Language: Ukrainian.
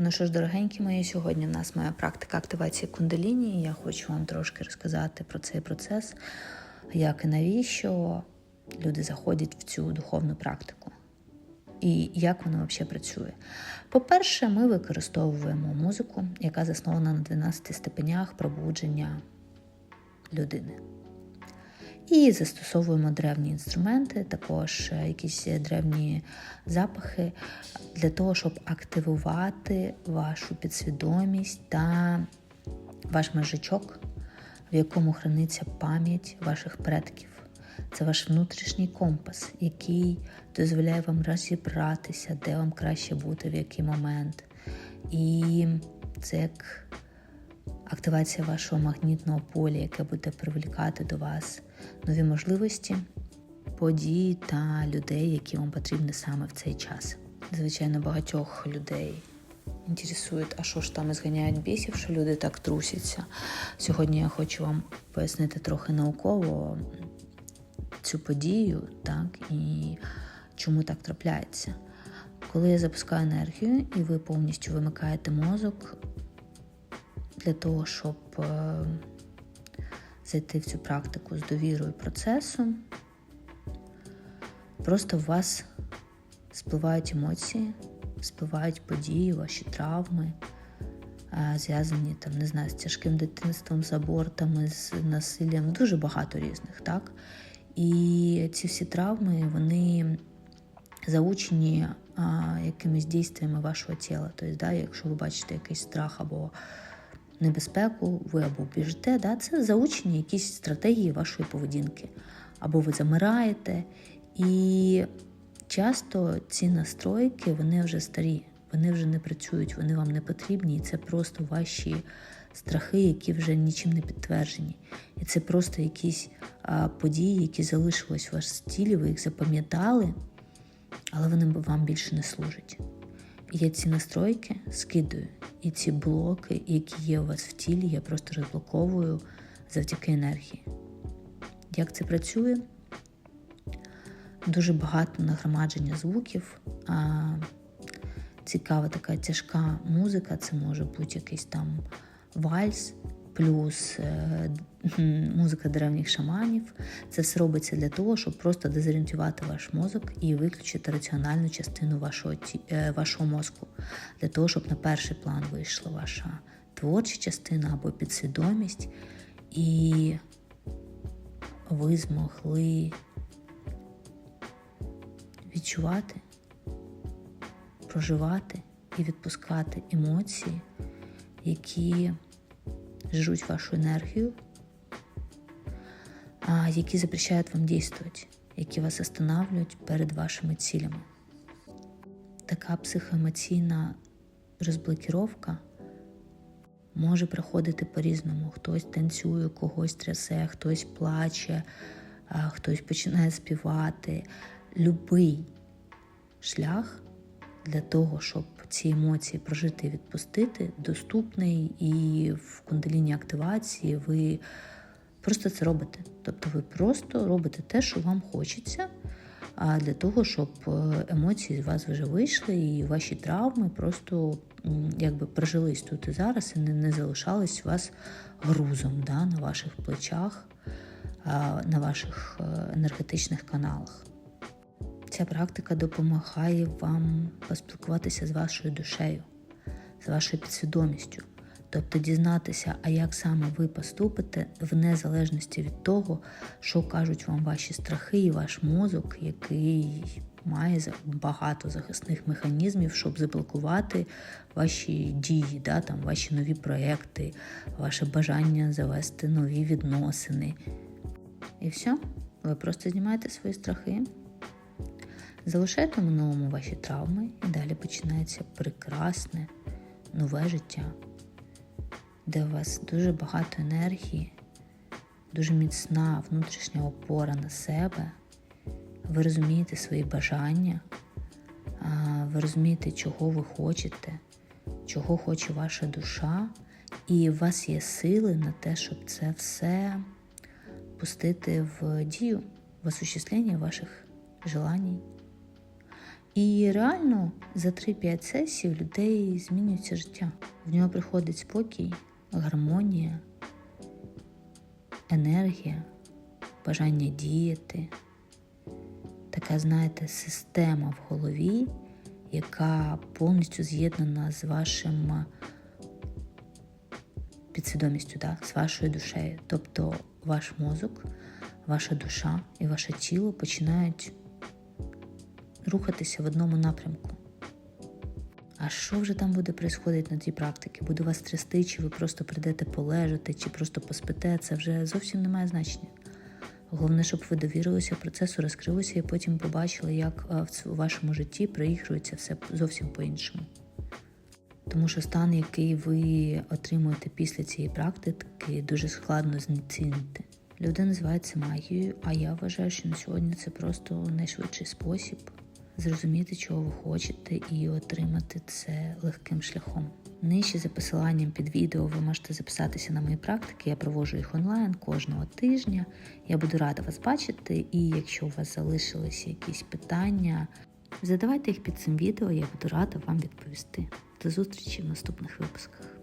Ну що ж, дорогенькі мої, сьогодні в нас моя практика активації кундаліні. Я хочу вам трошки розказати про цей процес, як і навіщо люди заходять в цю духовну практику. І як воно взагалі працює. По-перше, ми використовуємо музику, яка заснована на 12 степенях пробудження людини. І застосовуємо древні інструменти, також е, якісь древні запахи для того, щоб активувати вашу підсвідомість та ваш межачок, в якому храниться пам'ять ваших предків. Це ваш внутрішній компас, який дозволяє вам розібратися, де вам краще бути, в який момент. І це як активація вашого магнітного поля, яке буде привлікати до вас нові можливості, події та людей, які вам потрібні саме в цей час. Звичайно, багатьох людей інтересує, а що ж там зганяють бісів, що люди так трусяться. Сьогодні я хочу вам пояснити трохи науково цю подію, так, і чому так трапляється. Коли я запускаю енергію і ви повністю вимикаєте мозок для того, щоб е, зайти в цю практику з довірою процесу, просто в вас спливають емоції, спливають події, ваші травми, е, зв'язані там, не знаю, з тяжким дитинством, з абортами, з насиллям, дуже багато різних, так? І ці всі травми, вони заучені якимись дійствами вашого тіла. Тобто, да, якщо ви бачите якийсь страх або небезпеку, ви або біжите, да, це заучені якісь стратегії вашої поведінки. Або ви замираєте. І часто ці настройки вони вже старі, вони вже не працюють, вони вам не потрібні, і це просто ваші страхи, які вже нічим не підтверджені. І це просто якісь а, події, які залишились в тілі, ви їх запам'ятали, але вони вам більше не служать. І я ці настройки скидаю, і ці блоки, які є у вас в тілі, я просто розблоковую завдяки енергії. Як це працює? Дуже багато нагромадження звуків. Цікава така тяжка музика, це може бути якийсь там вальс, плюс е, музика древніх шаманів. Це все робиться для того, щоб просто дезорієнтувати ваш мозок і виключити раціональну частину вашого, е, вашого мозку, для того, щоб на перший план вийшла ваша творча частина або підсвідомість, і ви змогли відчувати, проживати і відпускати емоції, які жруть вашу енергію, а які запрещають вам дійствувати, які вас останавливають перед вашими цілями. Така психоемоційна розблокіровка може проходити по-різному. Хтось танцює, когось трясе, хтось плаче, хтось починає співати. Любий шлях для того, щоб ці емоції прожити і відпустити, доступний і в кундаліні активації ви просто це робите. Тобто ви просто робите те, що вам хочеться, а для того, щоб емоції з вас вже вийшли, і ваші травми просто якби прожились тут і зараз, і не, не залишались у вас грузом да, на ваших плечах, на ваших енергетичних каналах. Ця практика допомагає вам поспілкуватися з вашою душею, з вашою підсвідомістю, тобто дізнатися, а як саме ви поступите в незалежності від того, що кажуть вам ваші страхи і ваш мозок, який має багато захисних механізмів, щоб заблокувати ваші дії, да, там, ваші нові проекти, ваше бажання завести нові відносини. І все, ви просто знімаєте свої страхи. Залишайте в минулому ваші травми і далі починається прекрасне нове життя, де у вас дуже багато енергії, дуже міцна внутрішня опора на себе. Ви розумієте свої бажання, ви розумієте, чого ви хочете, чого хоче ваша душа, і у вас є сили на те, щоб це все пустити в дію, в осуществлення ваших желань. І реально за 3-5 сесій у людей змінюється життя. В нього приходить спокій, гармонія, енергія, бажання діяти. Така, знаєте, система в голові, яка повністю з'єднана з вашим підсвідомістю, да, з вашою душею. Тобто ваш мозок, ваша душа і ваше тіло починають рухатися в одному напрямку. А що вже там буде происходити на тій практиці? Буде вас трясти, чи ви просто прийдете полежати, чи просто поспите, це вже зовсім не має значення. Головне, щоб ви довірилися процесу, розкрилися і потім побачили, як е, в вашому житті проігрується все зовсім по-іншому. Тому що стан, який ви отримуєте після цієї практики, дуже складно знецінити. Люди називають це магією, а я вважаю, що на сьогодні це просто найшвидший спосіб зрозуміти, чого ви хочете, і отримати це легким шляхом. Нижче за посиланням під відео ви можете записатися на мої практики. Я проводжу їх онлайн кожного тижня. Я буду рада вас бачити. І якщо у вас залишилися якісь питання, задавайте їх під цим відео, я буду рада вам відповісти. До зустрічі в наступних випусках.